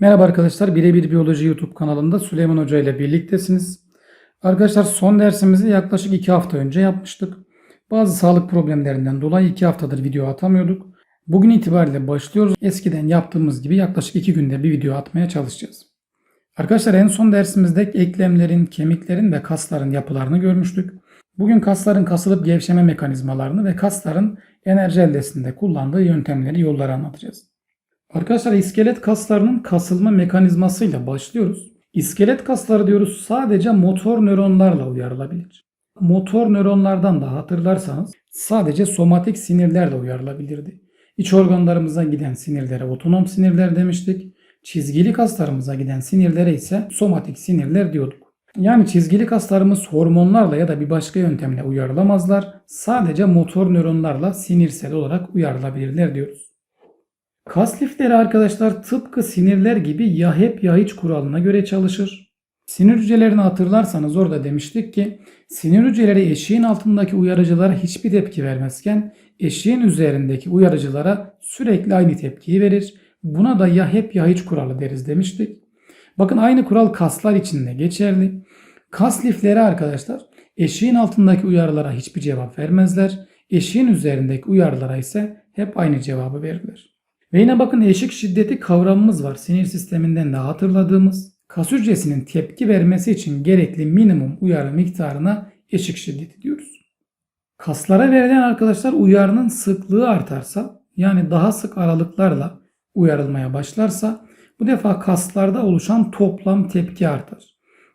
Merhaba arkadaşlar, Birebir Biyoloji YouTube kanalında Süleyman Hoca ile birliktesiniz. Arkadaşlar son dersimizi yaklaşık 2 hafta önce yapmıştık. Bazı sağlık problemlerinden dolayı 2 haftadır video atamıyorduk. Bugün itibariyle başlıyoruz. Eskiden yaptığımız gibi yaklaşık 2 günde bir video atmaya çalışacağız. Arkadaşlar en son dersimizde eklemlerin, kemiklerin ve kasların yapılarını görmüştük. Bugün kasların kasılıp gevşeme mekanizmalarını ve kasların enerji eldesinde kullandığı yöntemleri, yolları anlatacağız. Arkadaşlar iskelet kaslarının kasılma mekanizmasıyla başlıyoruz. İskelet kasları diyoruz sadece motor nöronlarla uyarılabilir. Motor nöronlardan da hatırlarsanız sadece somatik sinirlerle uyarılabilirdi. İç organlarımıza giden sinirlere otonom sinirler demiştik. Çizgili kaslarımıza giden sinirlere ise somatik sinirler diyorduk. Yani çizgili kaslarımız hormonlarla ya da bir başka yöntemle uyarılamazlar. Sadece motor nöronlarla sinirsel olarak uyarılabilirler diyoruz. Kas lifleri arkadaşlar tıpkı sinirler gibi ya hep ya hiç kuralına göre çalışır. Sinir hücrelerini hatırlarsanız orada demiştik ki sinir hücreleri eşiğin altındaki uyarıcılara hiçbir tepki vermezken eşiğin üzerindeki uyarıcılara sürekli aynı tepkiyi verir. Buna da ya hep ya hiç kuralı deriz demiştik. Bakın aynı kural kaslar için de geçerli. Kas lifleri arkadaşlar eşiğin altındaki uyarılara hiçbir cevap vermezler. Eşiğin üzerindeki uyarılara ise hep aynı cevabı verirler. Ve yine bakın eşik şiddeti kavramımız var. Sinir sisteminden de hatırladığımız. Kas hücresinin tepki vermesi için gerekli minimum uyarı miktarına eşik şiddeti diyoruz. Kaslara verilen arkadaşlar uyarının sıklığı artarsa yani daha sık aralıklarla uyarılmaya başlarsa bu defa kaslarda oluşan toplam tepki artar.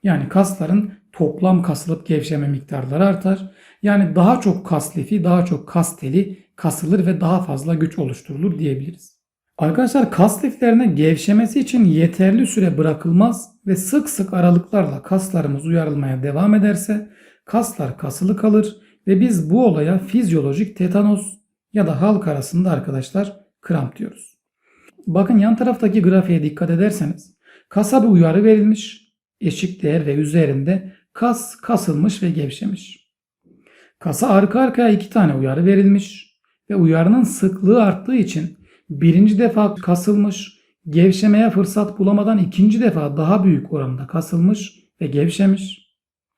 Yani kasların toplam kasılıp gevşeme miktarları artar. Yani daha çok kas lifi, daha çok kas teli kasılır ve daha fazla güç oluşturulur diyebiliriz. Arkadaşlar kas liflerine gevşemesi için yeterli süre bırakılmaz ve sık sık aralıklarla kaslarımız uyarılmaya devam ederse kaslar kasılı kalır ve biz bu olaya fizyolojik tetanos ya da halk arasında arkadaşlar kramp diyoruz. Bakın yan taraftaki grafiğe dikkat ederseniz kasa bir uyarı verilmiş, eşik değer ve üzerinde kas kasılmış ve gevşemiş. Kasa arka arkaya iki tane uyarı verilmiş ve uyarının sıklığı arttığı için birinci defa kasılmış, gevşemeye fırsat bulamadan ikinci defa daha büyük oranda kasılmış ve gevşemiş.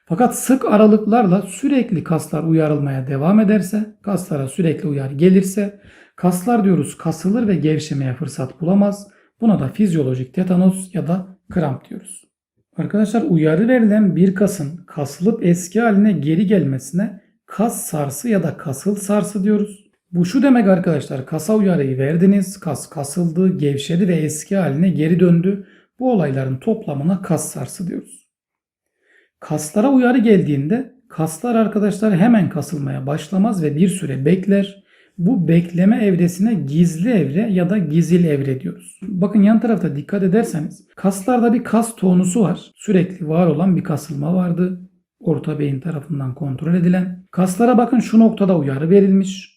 Fakat sık aralıklarla sürekli kaslar uyarılmaya devam ederse, kaslara sürekli uyarı gelirse, kaslar diyoruz kasılır ve gevşemeye fırsat bulamaz. Buna da fizyolojik tetanos ya da kramp diyoruz. Arkadaşlar uyarı verilen bir kasın kasılıp eski haline geri gelmesine kas sarsı ya da kasıl sarsı diyoruz. Bu şu demek arkadaşlar kasa uyarıyı verdiniz, kas kasıldı, gevşedi ve eski haline geri döndü. Bu olayların toplamına kas sarsı diyoruz. Kaslara uyarı geldiğinde kaslar arkadaşlar hemen kasılmaya başlamaz ve bir süre bekler. Bu bekleme evresine gizli evre ya da gizil evre diyoruz. Bakın yan tarafta dikkat ederseniz kaslarda bir kas tonusu var. Sürekli var olan bir kasılma vardı. Orta beyin tarafından kontrol edilen. Kaslara bakın şu noktada uyarı verilmiş.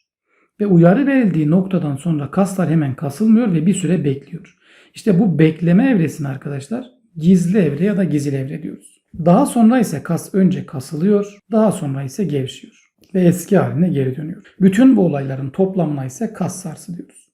Ve uyarı verildiği noktadan sonra kaslar hemen kasılmıyor ve bir süre bekliyor. İşte bu bekleme evresini arkadaşlar gizli evre ya da gizil evre diyoruz. Daha sonra ise kas önce kasılıyor, daha sonra ise gevşiyor ve eski haline geri dönüyor. Bütün bu olayların toplamına ise kas sarsı diyoruz.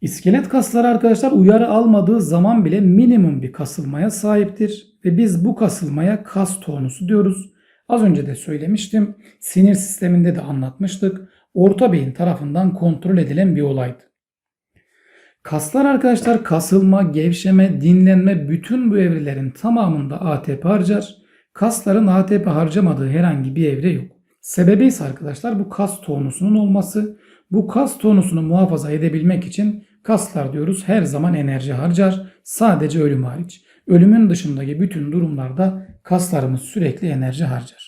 İskelet kasları arkadaşlar uyarı almadığı zaman bile minimum bir kasılmaya sahiptir ve biz bu kasılmaya kas tonusu diyoruz. Az önce de söylemiştim. Sinir sisteminde de anlatmıştık. Orta beyin tarafından kontrol edilen bir olaydı. Kaslar arkadaşlar kasılma, gevşeme, dinlenme bütün bu evrelerin tamamında ATP harcar. Kasların ATP harcamadığı herhangi bir evre yok. Sebebi ise arkadaşlar bu kas tonusunun olması. Bu kas tonusunu muhafaza edebilmek için kaslar diyoruz her zaman enerji harcar. Sadece ölüm hariç. Ölümün dışındaki bütün durumlarda kaslarımız sürekli enerji harcar.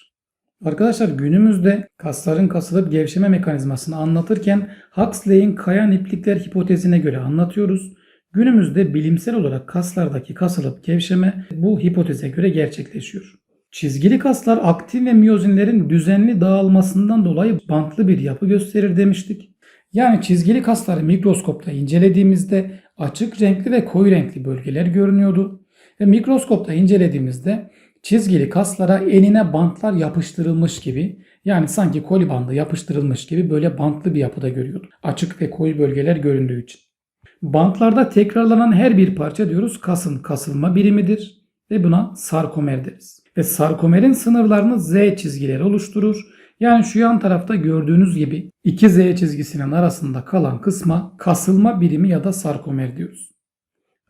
Arkadaşlar günümüzde kasların kasılıp gevşeme mekanizmasını anlatırken Huxley'in kayan iplikler hipotezine göre anlatıyoruz. Günümüzde bilimsel olarak kaslardaki kasılıp gevşeme bu hipoteze göre gerçekleşiyor. Çizgili kaslar aktin ve miyozinlerin düzenli dağılmasından dolayı bantlı bir yapı gösterir demiştik. Yani çizgili kasları mikroskopta incelediğimizde açık renkli ve koyu renkli bölgeler görünüyordu. Ve mikroskopta incelediğimizde çizgili kaslara enine bantlar yapıştırılmış gibi yani sanki koli bandı yapıştırılmış gibi böyle bantlı bir yapıda görüyorduk. Açık ve koyu bölgeler göründüğü için. Bantlarda tekrarlanan her bir parça diyoruz kasın kasılma birimidir ve buna sarkomer deriz. Ve sarkomerin sınırlarını Z çizgileri oluşturur. Yani şu yan tarafta gördüğünüz gibi iki Z çizgisinin arasında kalan kısma kasılma birimi ya da sarkomer diyoruz.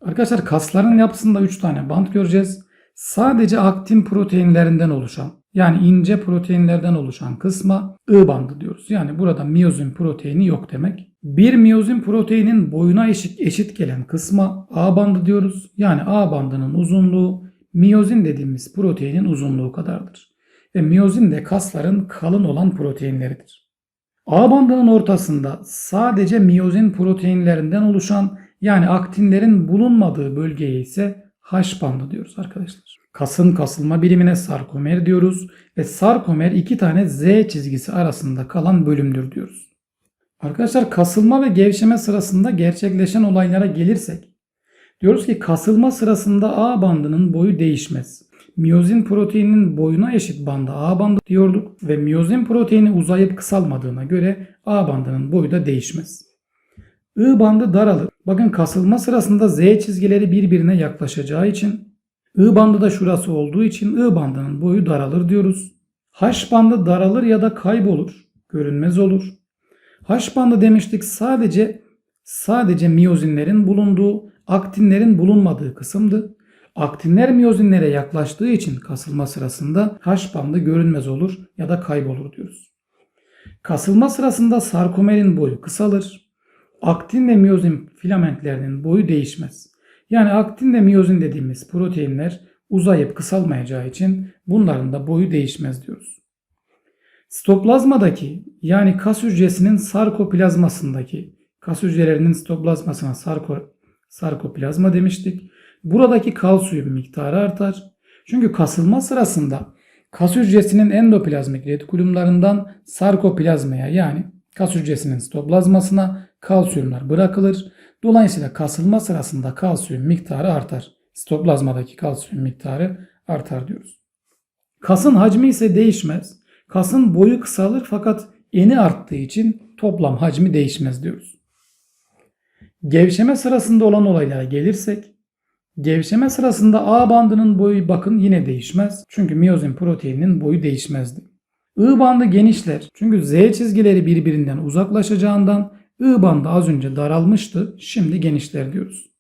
Arkadaşlar kasların yapısında 3 tane bant göreceğiz. Sadece aktin proteinlerinden oluşan yani ince proteinlerden oluşan kısma I bandı diyoruz. Yani burada miyozin proteini yok demek. Bir miyozin proteinin boyuna eşit, eşit gelen kısma A bandı diyoruz. Yani A bandının uzunluğu miyozin dediğimiz proteinin uzunluğu kadardır. Ve miyozin de kasların kalın olan proteinleridir. A bandının ortasında sadece miyozin proteinlerinden oluşan yani aktinlerin bulunmadığı bölgeye ise H bandı diyoruz arkadaşlar. Kasın kasılma birimine sarkomer diyoruz ve sarkomer iki tane Z çizgisi arasında kalan bölümdür diyoruz. Arkadaşlar kasılma ve gevşeme sırasında gerçekleşen olaylara gelirsek diyoruz ki kasılma sırasında A bandının boyu değişmez. Miyozin proteininin boyuna eşit banda A bandı diyorduk ve miyozin proteini uzayıp kısalmadığına göre A bandının boyu da değişmez. I bandı daralır. Bakın kasılma sırasında Z çizgileri birbirine yaklaşacağı için I bandı da şurası olduğu için I bandının boyu daralır diyoruz. H bandı daralır ya da kaybolur. Görünmez olur. H bandı demiştik sadece sadece miyozinlerin bulunduğu, aktinlerin bulunmadığı kısımdı. Aktinler miyozinlere yaklaştığı için kasılma sırasında H bandı görünmez olur ya da kaybolur diyoruz. Kasılma sırasında sarkomerin boyu kısalır. Aktin ve miyozin filamentlerinin boyu değişmez. Yani aktin ve miyozin dediğimiz proteinler uzayıp kısalmayacağı için bunların da boyu değişmez diyoruz. Sitoplazmadaki yani kas hücresinin sarkoplazmasındaki kas hücrelerinin sitoplazmasına sarko, sarkoplazma demiştik. Buradaki kalsiyum miktarı artar. Çünkü kasılma sırasında kas hücresinin endoplazmik retikulumlarından sarkoplazmaya yani kas hücresinin sitoplazmasına kalsiyumlar bırakılır. Dolayısıyla kasılma sırasında kalsiyum miktarı artar. Sitoplazmadaki kalsiyum miktarı artar diyoruz. Kasın hacmi ise değişmez. Kasın boyu kısalır fakat eni arttığı için toplam hacmi değişmez diyoruz. Gevşeme sırasında olan olaylara gelirsek, gevşeme sırasında A bandının boyu bakın yine değişmez. Çünkü miyozin proteininin boyu değişmezdi. I bandı genişler. Çünkü Z çizgileri birbirinden uzaklaşacağından I bandı az önce daralmıştı. Şimdi genişler diyoruz.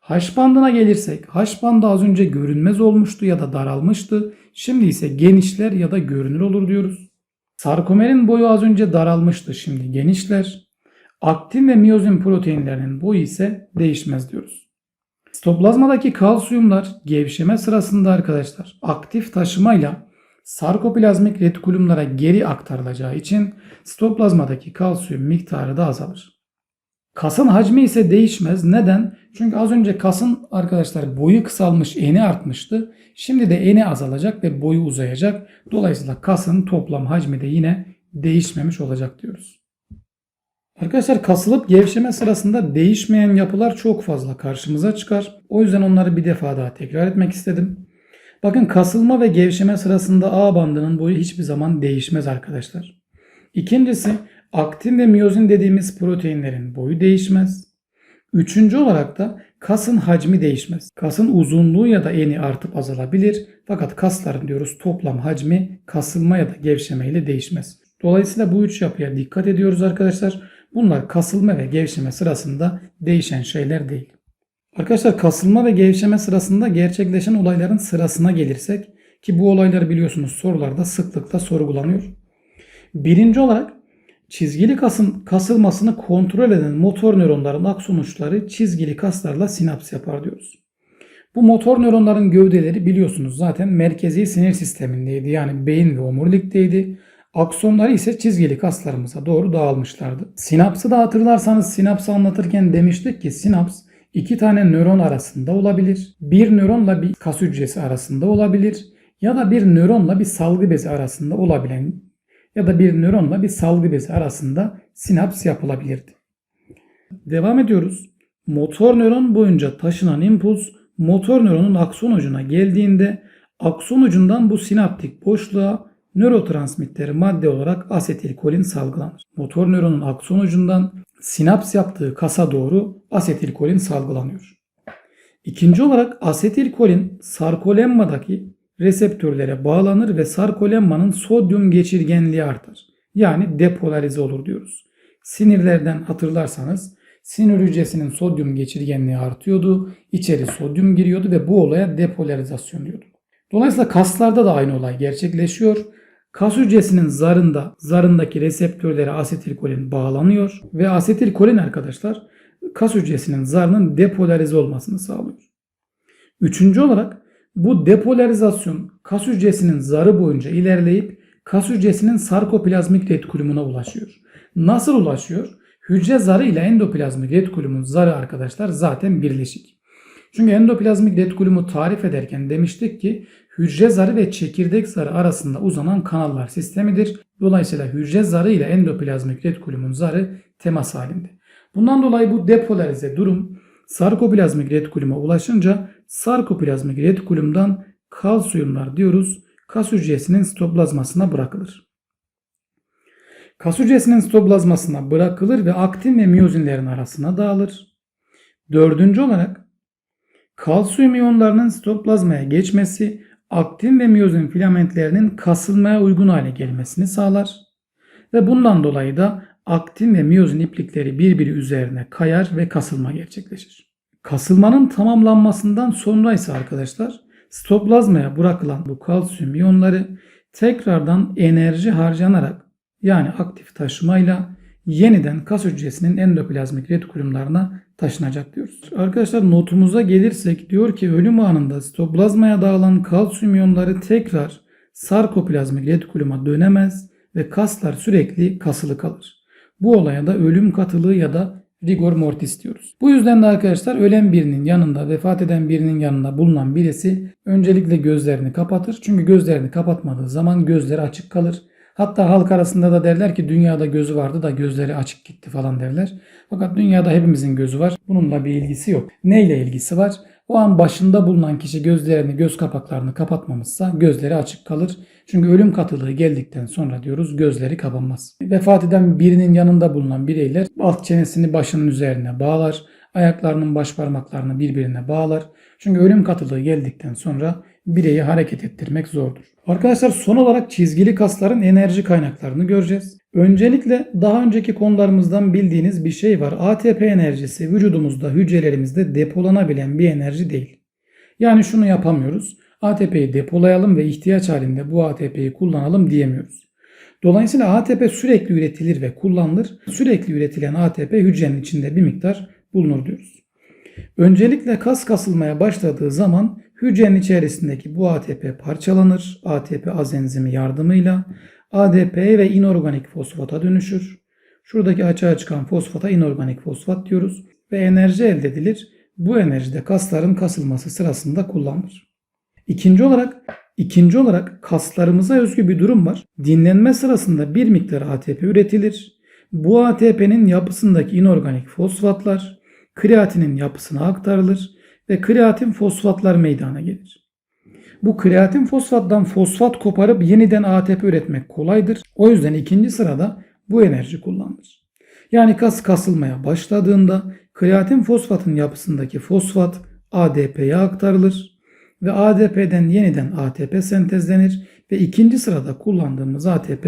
H bandına gelirsek H bandı az önce görünmez olmuştu ya da daralmıştı. Şimdi ise genişler ya da görünür olur diyoruz. Sarkomerin boyu az önce daralmıştı. Şimdi genişler. Aktin ve miyozin proteinlerinin boyu ise değişmez diyoruz. Sitoplazmadaki kalsiyumlar gevşeme sırasında arkadaşlar aktif taşımayla sarkoplazmik retikulumlara geri aktarılacağı için sitoplazmadaki kalsiyum miktarı da azalır. Kasın hacmi ise değişmez. Neden? Çünkü az önce kasın arkadaşlar boyu kısalmış, eni artmıştı. Şimdi de eni azalacak ve boyu uzayacak. Dolayısıyla kasın toplam hacmi de yine değişmemiş olacak diyoruz. Arkadaşlar kasılıp gevşeme sırasında değişmeyen yapılar çok fazla karşımıza çıkar. O yüzden onları bir defa daha tekrar etmek istedim. Bakın kasılma ve gevşeme sırasında A bandının boyu hiçbir zaman değişmez arkadaşlar. İkincisi aktin ve miyozin dediğimiz proteinlerin boyu değişmez. Üçüncü olarak da kasın hacmi değişmez. Kasın uzunluğu ya da eni artıp azalabilir. Fakat kasların diyoruz toplam hacmi kasılma ya da gevşeme ile değişmez. Dolayısıyla bu üç yapıya dikkat ediyoruz arkadaşlar. Bunlar kasılma ve gevşeme sırasında değişen şeyler değil. Arkadaşlar kasılma ve gevşeme sırasında gerçekleşen olayların sırasına gelirsek ki bu olayları biliyorsunuz sorularda sıklıkla sorgulanıyor. Birinci olarak çizgili kasın kasılmasını kontrol eden motor nöronların akson uçları çizgili kaslarla sinaps yapar diyoruz. Bu motor nöronların gövdeleri biliyorsunuz zaten merkezi sinir sistemindeydi. Yani beyin ve omurilikteydi. Aksonları ise çizgili kaslarımıza doğru dağılmışlardı. Sinapsı da hatırlarsanız sinapsı anlatırken demiştik ki sinaps iki tane nöron arasında olabilir. Bir nöronla bir kas hücresi arasında olabilir. Ya da bir nöronla bir salgı bezi arasında olabilen ya da bir nöronla bir salgı bezi arasında sinaps yapılabilirdi. Devam ediyoruz. Motor nöron boyunca taşınan impuls motor nöronun akson ucuna geldiğinde akson ucundan bu sinaptik boşluğa nörotransmitteri madde olarak asetilkolin salgılanır. Motor nöronun akson ucundan sinaps yaptığı kasa doğru asetilkolin salgılanıyor. İkinci olarak asetilkolin sarkolemmadaki reseptörlere bağlanır ve sarkolemmanın sodyum geçirgenliği artar. Yani depolarize olur diyoruz. Sinirlerden hatırlarsanız sinir hücresinin sodyum geçirgenliği artıyordu. içeri sodyum giriyordu ve bu olaya depolarizasyon diyorduk. Dolayısıyla kaslarda da aynı olay gerçekleşiyor. Kas hücresinin zarında, zarındaki reseptörlere asetilkolin bağlanıyor ve asetilkolin arkadaşlar kas hücresinin zarının depolarize olmasını sağlıyor. Üçüncü olarak bu depolarizasyon kas hücresinin zarı boyunca ilerleyip kas hücresinin sarkoplazmik retikulumuna ulaşıyor. Nasıl ulaşıyor? Hücre zarı ile endoplazmik retikulumun zarı arkadaşlar zaten birleşik. Çünkü endoplazmik retikulumu tarif ederken demiştik ki hücre zarı ve çekirdek zarı arasında uzanan kanallar sistemidir. Dolayısıyla hücre zarı ile endoplazmik retikulumun zarı temas halinde. Bundan dolayı bu depolarize durum sarkoplazmik retikuluma ulaşınca sarkoplazmik retikulumdan kalsiyumlar diyoruz kas hücresinin sitoplazmasına bırakılır. Kas hücresinin sitoplazmasına bırakılır ve aktin ve miyozinlerin arasına dağılır. Dördüncü olarak kalsiyum iyonlarının sitoplazmaya geçmesi aktin ve miyozin filamentlerinin kasılmaya uygun hale gelmesini sağlar. Ve bundan dolayı da aktin ve miyozin iplikleri birbiri üzerine kayar ve kasılma gerçekleşir. Kasılmanın tamamlanmasından sonra ise arkadaşlar sitoplazmaya bırakılan bu kalsiyum iyonları tekrardan enerji harcanarak yani aktif taşımayla yeniden kas hücresinin endoplazmik retikulumlarına taşınacak diyoruz. Arkadaşlar notumuza gelirsek diyor ki ölüm anında sitoplazmaya dağılan kalsiyum iyonları tekrar sarkoplazmik retikuluma dönemez ve kaslar sürekli kasılı kalır. Bu olaya da ölüm katılığı ya da rigor mortis diyoruz. Bu yüzden de arkadaşlar ölen birinin yanında, vefat eden birinin yanında bulunan birisi öncelikle gözlerini kapatır. Çünkü gözlerini kapatmadığı zaman gözleri açık kalır. Hatta halk arasında da derler ki dünyada gözü vardı da gözleri açık gitti falan derler. Fakat dünyada hepimizin gözü var. Bununla bir ilgisi yok. Neyle ilgisi var? O an başında bulunan kişi gözlerini, göz kapaklarını kapatmamışsa gözleri açık kalır. Çünkü ölüm katılığı geldikten sonra diyoruz gözleri kapanmaz. Vefat eden birinin yanında bulunan bireyler alt çenesini başının üzerine bağlar. Ayaklarının baş parmaklarını birbirine bağlar. Çünkü ölüm katılığı geldikten sonra bireyi hareket ettirmek zordur. Arkadaşlar son olarak çizgili kasların enerji kaynaklarını göreceğiz. Öncelikle daha önceki konularımızdan bildiğiniz bir şey var. ATP enerjisi vücudumuzda, hücrelerimizde depolanabilen bir enerji değil. Yani şunu yapamıyoruz. ATP'yi depolayalım ve ihtiyaç halinde bu ATP'yi kullanalım diyemiyoruz. Dolayısıyla ATP sürekli üretilir ve kullanılır. Sürekli üretilen ATP hücrenin içinde bir miktar bulunur diyoruz. Öncelikle kas kasılmaya başladığı zaman hücrenin içerisindeki bu ATP parçalanır. ATP az enzimi yardımıyla ADP ve inorganik fosfata dönüşür. Şuradaki açığa çıkan fosfata inorganik fosfat diyoruz ve enerji elde edilir. Bu enerji de kasların kasılması sırasında kullanılır. İkinci olarak ikinci olarak kaslarımıza özgü bir durum var. Dinlenme sırasında bir miktar ATP üretilir. Bu ATP'nin yapısındaki inorganik fosfatlar kreatinin yapısına aktarılır ve kreatin fosfatlar meydana gelir. Bu kreatin fosfattan fosfat koparıp yeniden ATP üretmek kolaydır. O yüzden ikinci sırada bu enerji kullanılır. Yani kas kasılmaya başladığında kreatin fosfatın yapısındaki fosfat ADP'ye aktarılır ve ADP'den yeniden ATP sentezlenir ve ikinci sırada kullandığımız ATP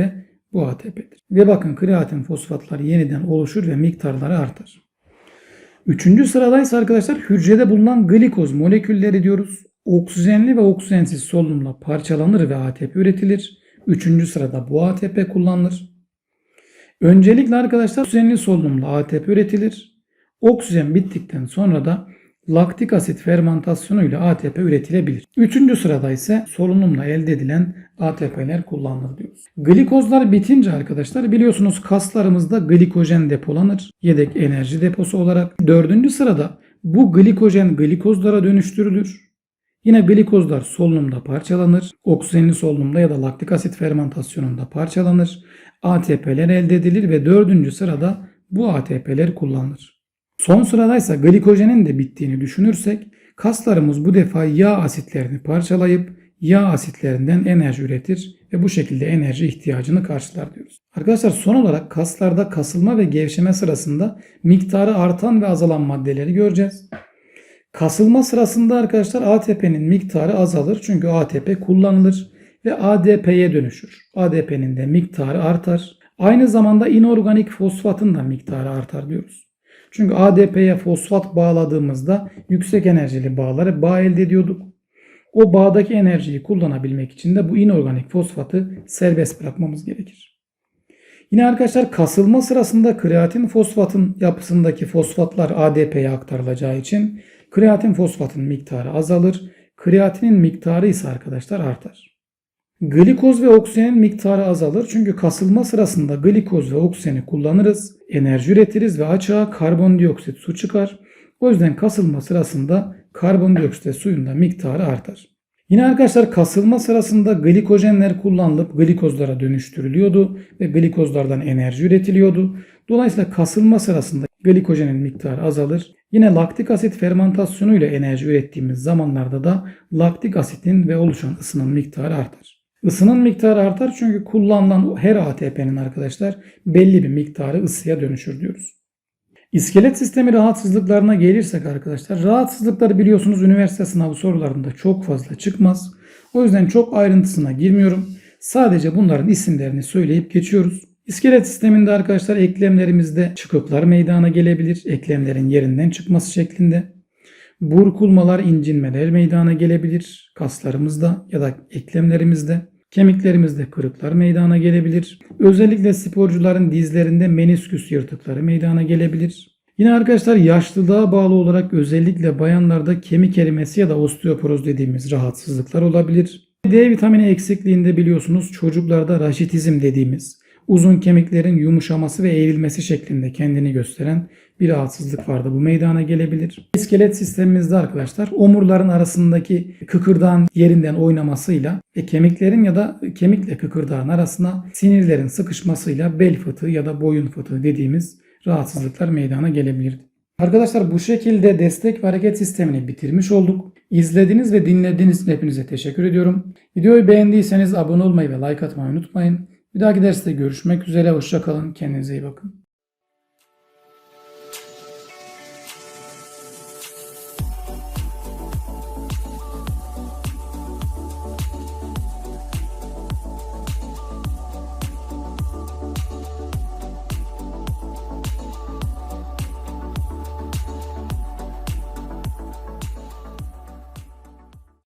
bu ATP'dir. Ve bakın kreatin fosfatlar yeniden oluşur ve miktarları artar. Üçüncü sıradaysa arkadaşlar hücrede bulunan glikoz molekülleri diyoruz. Oksijenli ve oksijensiz solunumla parçalanır ve ATP üretilir. Üçüncü sırada bu ATP kullanılır. Öncelikle arkadaşlar oksijenli solunumla ATP üretilir. Oksijen bittikten sonra da laktik asit fermentasyonu ile ATP üretilebilir. Üçüncü sırada ise solunumla elde edilen ATP'ler kullanılır diyoruz. Glikozlar bitince arkadaşlar biliyorsunuz kaslarımızda glikojen depolanır. Yedek enerji deposu olarak. Dördüncü sırada bu glikojen glikozlara dönüştürülür. Yine glikozlar solunumda parçalanır. Oksijenli solunumda ya da laktik asit fermentasyonunda parçalanır. ATP'ler elde edilir ve dördüncü sırada bu ATP'ler kullanılır. Son sıradaysa glikojenin de bittiğini düşünürsek kaslarımız bu defa yağ asitlerini parçalayıp yağ asitlerinden enerji üretir ve bu şekilde enerji ihtiyacını karşılar diyoruz. Arkadaşlar son olarak kaslarda kasılma ve gevşeme sırasında miktarı artan ve azalan maddeleri göreceğiz. Kasılma sırasında arkadaşlar ATP'nin miktarı azalır çünkü ATP kullanılır ve ADP'ye dönüşür. ADP'nin de miktarı artar. Aynı zamanda inorganik fosfatın da miktarı artar diyoruz. Çünkü ADP'ye fosfat bağladığımızda yüksek enerjili bağları bağ elde ediyorduk. O bağdaki enerjiyi kullanabilmek için de bu inorganik fosfatı serbest bırakmamız gerekir. Yine arkadaşlar kasılma sırasında kreatin fosfatın yapısındaki fosfatlar ADP'ye aktarılacağı için kreatin fosfatın miktarı azalır. Kreatinin miktarı ise arkadaşlar artar. Glikoz ve oksijenin miktarı azalır çünkü kasılma sırasında glikoz ve oksijeni kullanırız, enerji üretiriz ve açığa karbondioksit su çıkar. O yüzden kasılma sırasında karbondioksit ve miktarı artar. Yine arkadaşlar kasılma sırasında glikojenler kullanılıp glikozlara dönüştürülüyordu ve glikozlardan enerji üretiliyordu. Dolayısıyla kasılma sırasında glikojenin miktarı azalır. Yine laktik asit fermentasyonu ile enerji ürettiğimiz zamanlarda da laktik asitin ve oluşan ısının miktarı artar. Isının miktarı artar çünkü kullanılan her ATP'nin arkadaşlar belli bir miktarı ısıya dönüşür diyoruz. İskelet sistemi rahatsızlıklarına gelirsek arkadaşlar rahatsızlıkları biliyorsunuz üniversite sınavı sorularında çok fazla çıkmaz. O yüzden çok ayrıntısına girmiyorum. Sadece bunların isimlerini söyleyip geçiyoruz. İskelet sisteminde arkadaşlar eklemlerimizde çıkıklar meydana gelebilir. Eklemlerin yerinden çıkması şeklinde. Burkulmalar, incinmeler meydana gelebilir kaslarımızda ya da eklemlerimizde. Kemiklerimizde kırıklar meydana gelebilir. Özellikle sporcuların dizlerinde menisküs yırtıkları meydana gelebilir. Yine arkadaşlar yaşlılığa bağlı olarak özellikle bayanlarda kemik erimesi ya da osteoporoz dediğimiz rahatsızlıklar olabilir. D vitamini eksikliğinde biliyorsunuz çocuklarda raşitizm dediğimiz uzun kemiklerin yumuşaması ve eğrilmesi şeklinde kendini gösteren bir rahatsızlık vardı. Bu meydana gelebilir. İskelet sistemimizde arkadaşlar omurların arasındaki kıkırdağın yerinden oynamasıyla ve kemiklerin ya da kemikle kıkırdağın arasına sinirlerin sıkışmasıyla bel fıtığı ya da boyun fıtığı dediğimiz rahatsızlıklar meydana gelebilirdi. Arkadaşlar bu şekilde destek ve hareket sistemini bitirmiş olduk. İzlediğiniz ve dinlediğiniz için hepinize teşekkür ediyorum. Videoyu beğendiyseniz abone olmayı ve like atmayı unutmayın. Bir dahaki derste görüşmek üzere. Hoşçakalın. Kendinize iyi bakın.